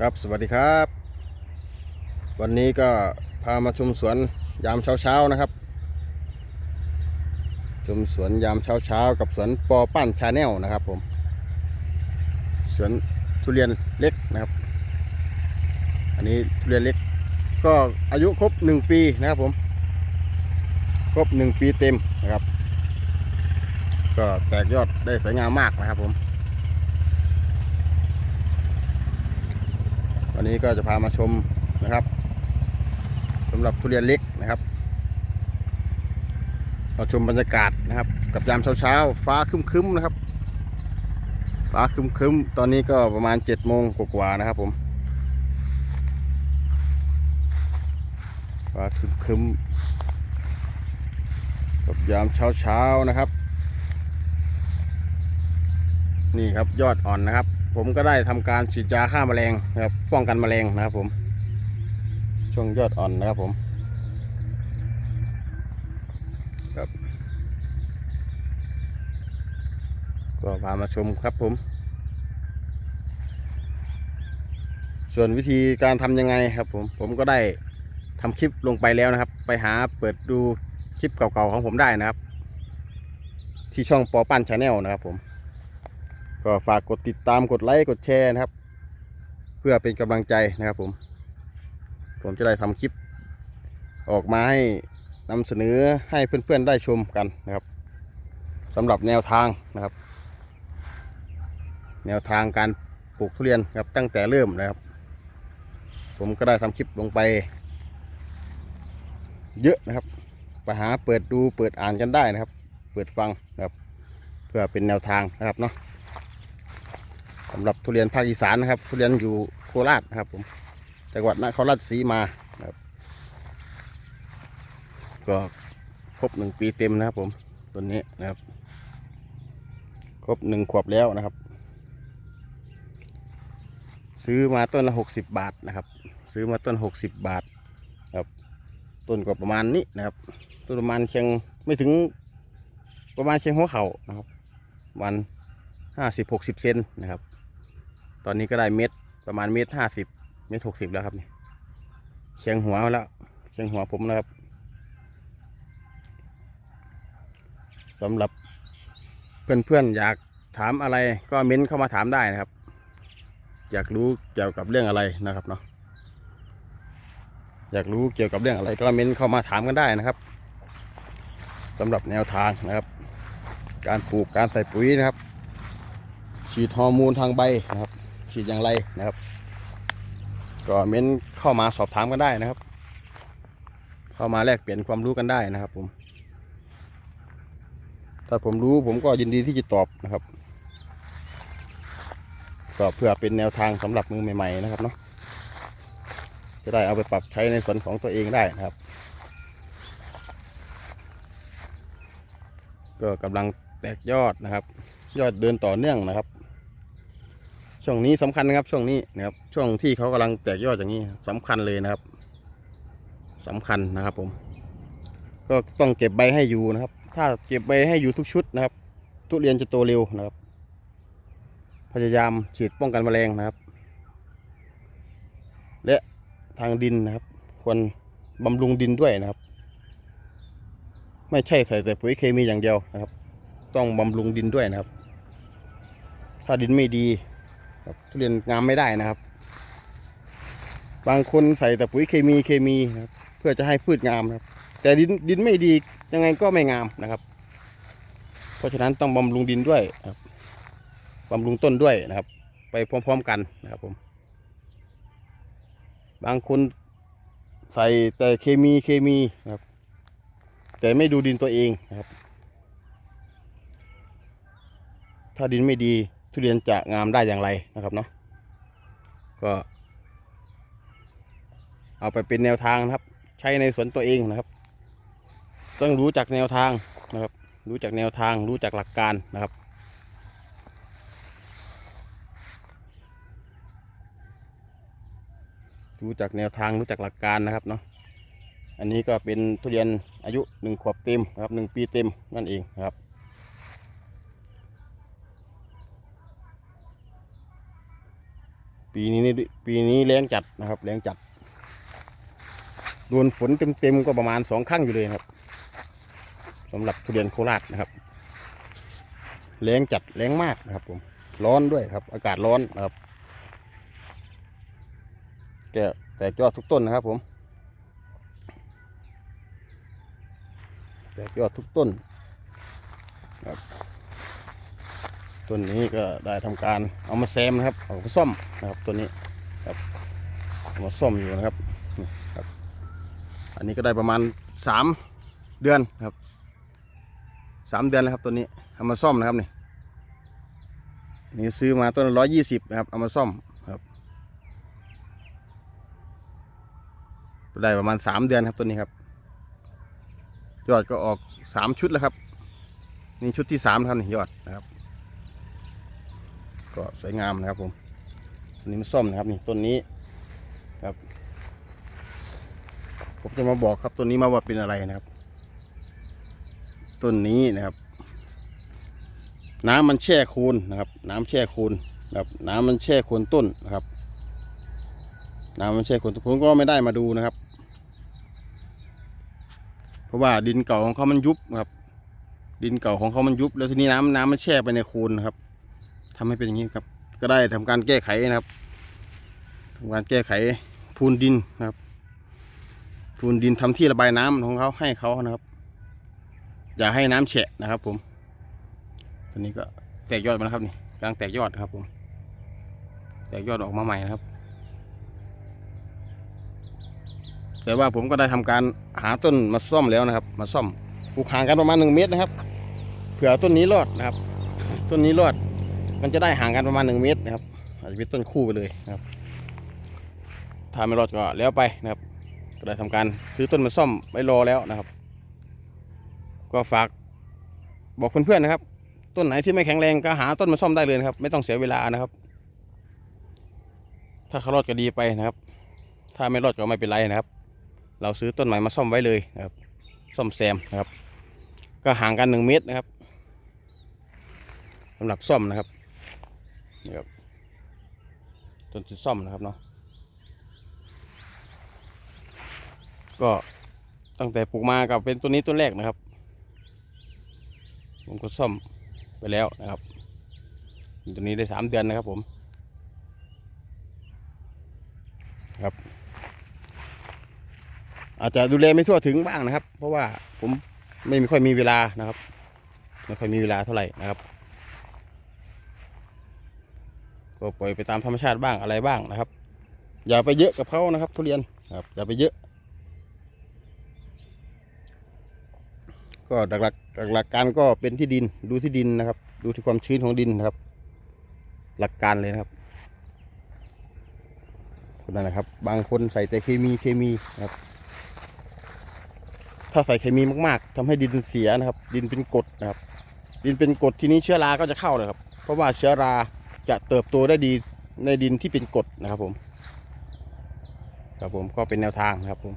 ครับสวัสดีครับ วันนี้ก็พามาชมสวนยามเช้าๆนะครับ ชมสวนยามเช้าๆกับสวนปอปั้นชาแนลนะครับผมสวนทุเรียนเล็กนะครับ อันนี้ทุเรียนเล็ก ก็อายุครบหนึ่งปีนะครับผม ครบหนึ่งปีเต็มนะครับ ก็แตกยอดได้สวยงามมากนะครับผม วันนี้ก็จะพามาชมนะครับสำหรับทุเรียนเล็กนะครับมาชมบรรยากาศนะครับ กับยามเช้าๆฟ้าคึ้มๆนะครับ ฟ้าคึ้มๆตอนนี้ก็ประมาณ7จ็ดโมงกว่าๆนะครับผมฟ้าคึ้มๆกับยามเช้าๆนะครับ นี่ครับยอดอ่อนนะครับ ผมก็ได้ทำการฉีดยาฆ่าแมลงนะครับ ป้องกันแมลงนะครับ ผม ช่วงยอดอ่อนนะครับผมครับก็พามาชมครับผม ส่วนวิธีการทำยังไงครับ ผมผมก็ได้ทำคลิปลงไปแล้วนะครับ ไปหาเปิดดูคลิปเก่าๆของผมได้นะครับ ที่ช่องปอปั้นชาแนลนะครับผม ก็ฝากกดติดตามกดไลค์กดแชร์นะครับ เพื่อเป็นกำลังใจนะครับผม ผมจะได้ทำคลิป ออกมาให้นำเสนอให้เพื่อนๆได้ชมกันนะครับสำหรับแนวทางนะครับ แนวทางการปลูกทุเรียนครับตั้งแต่เริ่มนะครับ ผมก็ได้ทำคลิปลงไป เยอะนะครับไปหาเปิดดูเปิดอ่านกันได้นะครับ เปิดฟังนะครับ เพื่อเป็นแนวทางนะครับเนาะ สำหรับทุเรียนภาคอีสานนะครับ ทุเรียนอยู่โคราชนะครับผมจังหวัดนครราชสีมาครับก็ครบหนึ่งปีเต็มนะครับ ผมต้นนี้นะครับ ครบหนึ่งขวบแล้วนะครับ ซื้อมาต้นละหกสิบบาทนะครับ ซื้อมาต้นหกสิบบาทครับต้นก็ประมาณนี้นะครับต้นประมาณเชียงไม่ถึงประมาณเชียงหัวเข่านะครับประมันห้าสิบหกสิบเซนนะครับ ตอนนี้ก็ได้เม็ดประมาณเม็ดห้าสิบเม็ดหกสิบแล้วครับนี่เชียงหัวแล้วเชียงหัวผมนะครับสำหรับเพื่อนๆ อยากถามอะไรก็เม้นเข้ามาถามได้นะครับ อยากรู้เกี่ยวกับเรื่องอะไรนะครับเนาะอยากรู้เกี่ยวกับเรื่องอะไรก็เม้นเข้ามาถามกันได้นะครับสำหรับแนวทางนะครับ การปลูกการใส่ปุ๋ยนะครับ ฉีดฮอร์โมนทางใบนะครับ ฉีดอย่างไรนะครับ ก็เม้นเข้ามาสอบถามกันได้นะครับ เข้ามาแลกเปลี่ยนความรู้กันได้นะครับ ผม ถ้าผมรู้ผมก็ยินดีที่จะตอบนะครับ ก็เพื่อเป็นแนวทางสำหรับมือใหม่ ๆ นะครับเนาะจะได้เอาไปปรับใช้ในส่วนของตัวเองได้นะครับ ก็กำลังแตกยอดนะครับ ยอดเดินต่อเนื่องนะครับ ช่วงนี้สำคัญนะครับ ช่วงนี้นะครับ ช่วงที่เขากำลังแตกยอดอย่างนี้สำคัญเลยนะครับสำคัญนะครับผม ก็ต้องเก็บใบให้อยู่นะครับ ถ้าเก็บใบให้อยู่ทุกชุดนะครับ ทุเรียนจะโตเร็วนะครับ พยายามฉีดป้องกันแมลงนะครับ และทางดินนะครับ ควรบำรุงดินด้วยนะครับ ไม่ใช่ใส่แต่ปุ๋ยเคมีอย่างเดียวนะครับ ต้องบำรุงดินด้วยนะครับ ถ้าดินไม่ดี ครับทุเรียนงามไม่ได้นะครับ บางคนใส่แต่ปุ๋ยเคมีเคมีครับเพื่อจะให้พืชงามครับ แต่ดินดินไม่ดียังไงก็ไม่งามนะครับ เพราะฉะนั้นต้องบำรุงดินด้วยครับบำรุงต้นด้วยนะครับ ไปพร้อมๆกันนะครับผม บางคนใส่แต่เคมีเคมีนะครับ แต่ไม่ดูดินตัวเองนะครับ ถ้าดินไม่ดี ทุเรียนจะงามได้อย่างไรนะครับเนาะก็ เอาไปเป็นแนวทางนะครับ ใช้ในสวนตัวเองนะครับ ต้องรู้จักแนวทางนะครับ รู้จักแนวทาง รู้จักหลักการนะครับรู้จักแนวทางรู้จักหลักการนะครับเนาะ อันนี้ก็เป็นทุเรียนอายุหนึ่งขวบเต็มครับหนึ่งปีเต็มนั่นเองครับ ปีนี้นี่ปีนี้แรงจัดนะครับ แรงจัดโดนฝนเต็มๆก็ประมาณสองครั้งอยู่เลยครับสำหรับทุเรียนโคราชนะครับแรงจัดแรงมากนะครับ ผม ร้อนด้วยครับ อากาศร้อนนะครับแก่แตกยอดทุกต้นนะครับ ผมแตกยอดทุกต้นครับ ต้นนี้ก็ได้ทำการเอามาแซมนะครับเอามาซ่อมนะครับตัวนี้ครับเอามาซ่อมอยู่นะครับนี่ครับอันนี้ก็ได้ประมาณสามเดือนครับสามเดือนแล้วครับตัวนี้เอามาซ่อมนะครับนี่นี่ซื้อมาต้นร้อยยี่สิบนะครับเอามาซ่อมครับได้ประมาณสามเดือนครับตัวนี้ครับยอดก็ออกสามชุดแล้วครับ นี่ชุดที่สามครับนี่ยอดนะครับ ก็สวยงามนะครับผมตัวนี้มันส้มนะครับนี่ต้นนี้ครับผมจะมาบอกครับต้นนี้มาว่าเป็นอะไรนะครับ ต้นนี้นะครับ น้ำมันแช่คูนนะครับ น้ำแช่คูนนะครับ น้ำมันแช่โคนต้นนะครับ น้ำมันแช่คนต้นผมก็ไม่ได้มาดูนะครับ เพราะว่าดินเก่าของเขามันยุบครับ ดินเก่าของเขามันยุบ แล้วทีนี้น้ำน้ำมันแช่ไปในคลนนะครับ ทำให้เป็นอย่างนี้ครับ ก็ได้ทำการแก้ไขนะครับทำการแก้ไขพูนดินนะครับพูนดินทำที่ระบายน้ำของเขาให้เขานะครับ อย่าให้น้ำแฉะนะครับ ผมตัวนี้ก็แตกยอดมาแล้วครับนี่กำลังแตกยอดครับผม แตกยอดออกมาใหม่นะครับ แต่ว่าผมก็ได้ทำการหาต้นมาซ่อมแล้วนะครับ มาซ่อมปลูกห่างกันประมาณหนึ่งเมตรนะครับ เผื่อต้นนี้รอดนะครับ ต้นนี้รอด มันจะได้ห่างกันประมาณหนึ่งเมตรนะครับ อาจจะเป็นต้นคู่ไปเลยนะครับ ถ้าไม่รอดก็แล้วไปนะครับ ก็ได้ทำการซื้อต้นมาซ่อมไว้รอแล้วนะครับ ก็ฝากบอกเพื่อนๆนะครับ ต้นไหนที่ไม่แข็งแรงก็หาต้นมาซ่อมได้เลยนะครับ ไม่ต้องเสียเวลานะครับ ถ้าเขารอดก็ดีไปนะครับ ถ้าไม่รอดก็ไม่เป็นไรนะครับ เราซื้อต้นใหม่มาซ่อมไว้เลยนะครับ ซ่อมแซมนะครับ ก็ห่างกันหนึ่งเมตรนะครับสำหรับซ่อมนะครับ นี่ครับต้นที่ซ่อมนะครับเนาะก็ตั้งแต่ปลูกมากับเป็นตัวนี้ตัวแรกนะครับผมก็ซ่อมไปแล้วนะครับ ตัวนี้ได้สามเดือนนะครับผมครับ อาจจะดูแลไม่ทั่วถึงบ้างนะครับ เพราะว่าผมไม่ค่อยมีเวลานะครับ ไม่ค่อยมีเวลาเท่าไหร่นะครับ ก็ปล่อยไปตามธรรมชาติบ้างอะไรบ้างนะครับ อย่าไปเยอะกับเขานะครับ ทุเรียนครับอย่าไปเยอะ ก็หลักๆหลักการก็เป็นที่ดินดูที่ดินนะครับ ดูที่ความชื้นของดินนะครับ หลักการเลยนะครับนั่นแหละครับ บางคนใส่แต่เคมีเคมีนะครับ ถ้าใส่เคมีมากๆทำให้ดินเสียนะครับ ดินเป็นกรดนะครับ ดินเป็นกรดทีนี้เชื้อราก็จะเข้าเลยครับ เพราะว่าเชื้อรา จะเติบโตได้ดีในดินที่เป็นกรดนะครับผม ครับผมก็เป็นแนวทางนะครับผม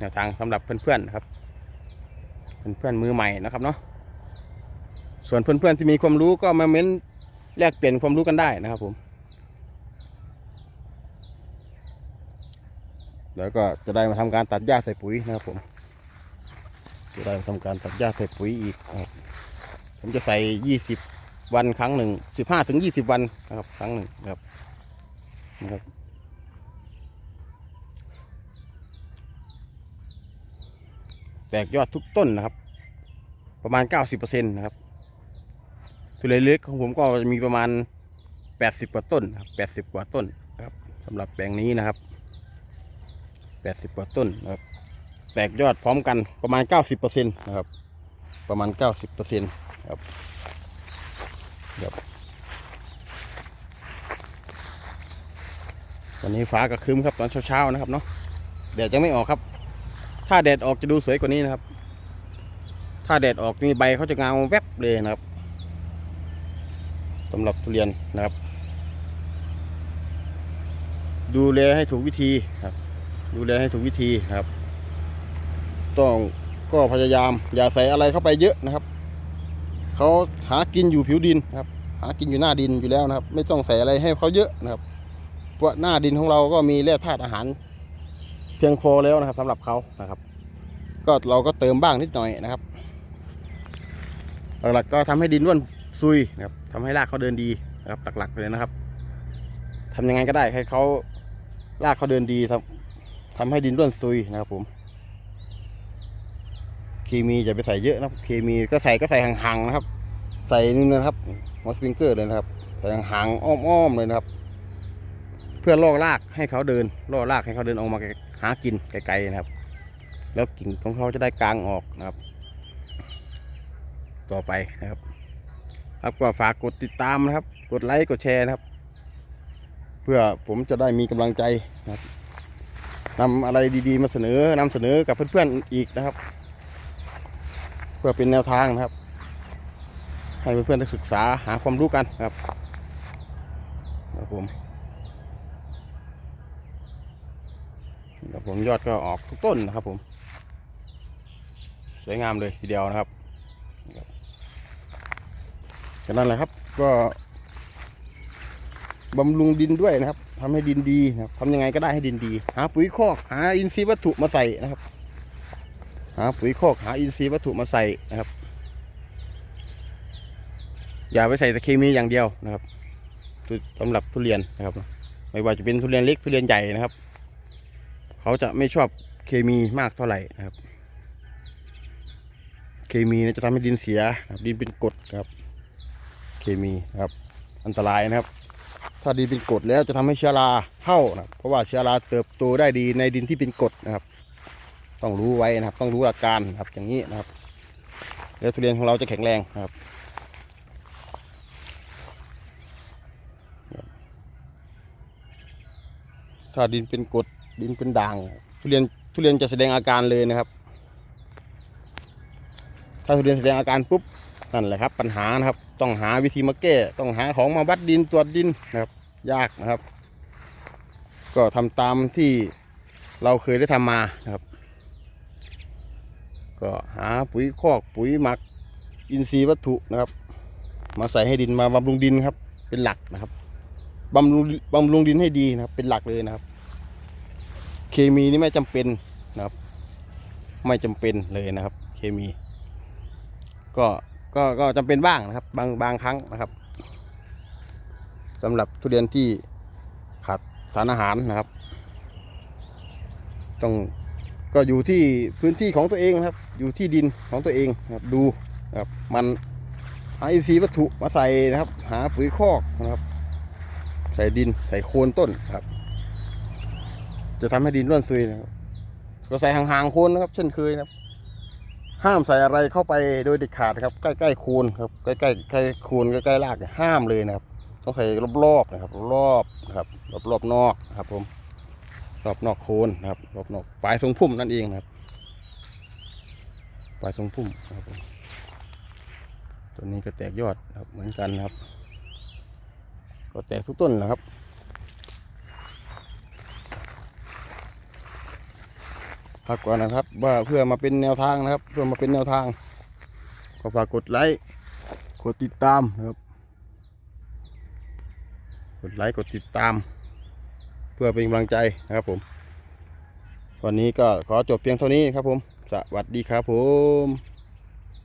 แนวทางสำหรับเพื่อนๆนะครับเพื่อนๆมือใหม่นะครับเนาะส่วนเพื่อนๆที่มีความรู้ก็มาเม้นแลกเปลี่ยนความรู้กันได้นะครับผม แล้วก็จะได้มาทำการตัดหญ้าใส่ปุ๋ยนะครับผมจะได้มาทำการตัดหญ้าใส่ปุ๋ยอีก ผมจะใส่ยี่สิบ วันครั้งหนึ่งสิบห้าถึงยี่สิบวันนะครับ ครั้งหนึ่งนะครับนะครับแตกยอดทุกต้นนะครับ ประมาณเก้าสิบเปอร์เซ็นต์นะครับทุเรียนเล็กของผมก็จะมีประมาณแปดสิบกว่าต้นครับแปดสิบกว่าต้นนะครับสำหรับแปลงนี้นะครับแปดสิบกว่าต้นนะครับ แตกยอดพร้อมกันประมาณ90%นตนะครับ ประมาณ90%ครับครับ วันนี้ฟ้าก็ครึ้มครับตอนเช้าๆนะครับเนาะแดดยังไม่ออกครับ ถ้าแดดออกจะดูสวยกว่านี้นะครับ ถ้าแดดออกนี่ใบเขาจะเงาแวบเลยนะครับสำหรับทุเรียนนะครับ ดูแลให้ถูกวิธีครับ ดูแลให้ถูกวิธีครับ ต้องก็พยายามอย่าใส่อะไรเข้าไปเยอะนะครับ เขาหากินอยู่ผิวดินนะครับ หากินอยู่หน้าดินอยู่แล้วนะครับ ไม่ต้องใส่อะไรให้เขาเยอะนะครับเพราะหน้าดินของเราก็มีแร่ธาตุอาหาร เพียงพอแล้วนะครับสำหรับเขานะครับ ก็เราก็เติมบ้างนิดหน่อยนะครับหลักๆก็ทำให้ดินร่วนซุยนะครับทำให้รากเขาเดินดีนะครับหลักๆเลยนะครับทำยังไงก็ได้ให้เขารากเขาเดินดีทำทำให้ดินร่วนซุยนะครับผม เคมีอย่าไปใส่เยอะนะเคมีก็ใส่ก็ใส่ห่างๆนะครับ ใส่นี่นะครับหัวสปิงเกอร์เลยนะครับใส่ห่างๆอ้อมๆเลยนะครับ เพื่อล่อรากให้เขาเดินล่อรากให้เขาเดินออกมาหากินไกลๆนะครับ แล้วกิ่งของเขาจะได้กลางออกนะครับ ต่อไปนะครับครับก็ฝากกดติดตามนะครับ กดไลค์กดแชร์นะครับ เพื่อผมจะได้มีกำลังใจนะครับนำอะไรดีๆมาเสนอนำเสนอกับเพื่อนๆอีกนะครับ พื่อเป็นแนวทางนะครับ ให้เพื่อนๆได้ศึกษาหาความรู้กันครับครับผมครับผมยอดก็ออกทุกต้นนะครับผม สวยงามเลยทีเดียวนะครับครับฉะนั้นแหละครับก็บำรุงดินด้วยนะครับทำให้ดินดีนะครับทำยังไงก็ได้ให้ดินดี หาปุ๋ยคอก หาอินทรีย์วัตถุมาใส่นะครับ หาปุ๋ยคอกหาอินทรีย์วัตถุมาใส่นะครับ อย่าไปใส่แต่เคมีอย่างเดียวนะครับสำหรับทุเรียนนะครับ ไม่ว่าจะเป็นทุเรียนเล็กทุเรียนใหญ่นะครับ เขาจะไม่ชอบเคมีมากเท่าไหร่นะครับ เคมีจะทำให้ดินเสียดินเป็นกรดครับ เคมีนะครับ อันตรายนะครับ ถ้าดินเป็นกรดแล้วจะทำให้เชื้อราเข้านะเพราะว่าเชื้อราเติบโตได้ดีในดินที่เป็นกรดนะครับ ต้องรู้ไว้นะครับ ต้องรู้หลักการนะครับอย่างนี้นะครับ แล้วทุเรียนของเราจะแข็งแรงนะครับถ้าดินเป็นกรดดินเป็นด่าง ทุเรียนทุเรียนจะแสดงอาการเลยนะครับ ถ้าทุเรียนแสดงอาการปุ๊บนั่นแหละครับ ปัญหานะครับ ต้องหาวิธีมาแก้ ต้องหาของมาวัดดินตรวจดินนะครับ ยากนะครับ ก็ทำตามที่เราเคยได้ทำมานะครับ ก็หาปุ๋ยคอกปุ๋ยหมัก อินทรีย์วัตถุนะครับ มาใส่ให้ดินมาบำรุงดินครับ เป็นหลักนะครับบำรุงบำรุงดินให้ดีนะครับ เป็นหลักเลยนะครับ เคมีนี่ไม่จำเป็นนะครับ ไม่จำเป็นเลยนะครับ เคมี ก็ก็ก็จำเป็นบ้างนะครับ บางบางครั้งนะครับสำหรับทุเรียนที่ขาดสารอาหารนะครับ ต้อง ก็อยู่ที่พื้นที่ของตัวเองนะครับ อยู่ที่ดินของตัวเองครับดูครับมันหาอินทรีย์วัตถุมาใส่นะครับ หาปุ๋ยคอกนะครับ ใส่ดินใส่โคนต้นครับ จะทำให้ดินร่วนซุยนะครับ ก็ใส่ห่างๆโคนนะครับ เช่นเคยนะครับ ห้ามใส่อะไรเข้าไปโดยเด็ดขาดครับ ใกล้ๆโคนครับใกล้ๆใกล้โคนใกล้ๆรากห้ามเลยนะครับต้องใส่รอบๆนะครับ รอบนะครับ รอบๆนอกครับผม รอบนอกโคนนะครับรอบนอกปลายทรงพุ่มนั่นเองนะครับปลายทรงพุ่มนะครับตัวนี้ก็แตกยอดครับเหมือนกันนะครับ ก็แตกทุกต้นนะครับพักก่อนนะครับว่าเพื่อมาเป็นแนวทางนะครับ เพื่อมาเป็นแนวทางก็ฝากกดไลค์กดติดตามนะครับ กดไลค์กดติดตาม เพื่อเป็นกำลังใจนะครับผมวันนี้ก็ขอจบเพียงเท่านี้ครับผม สวัสดีครับผม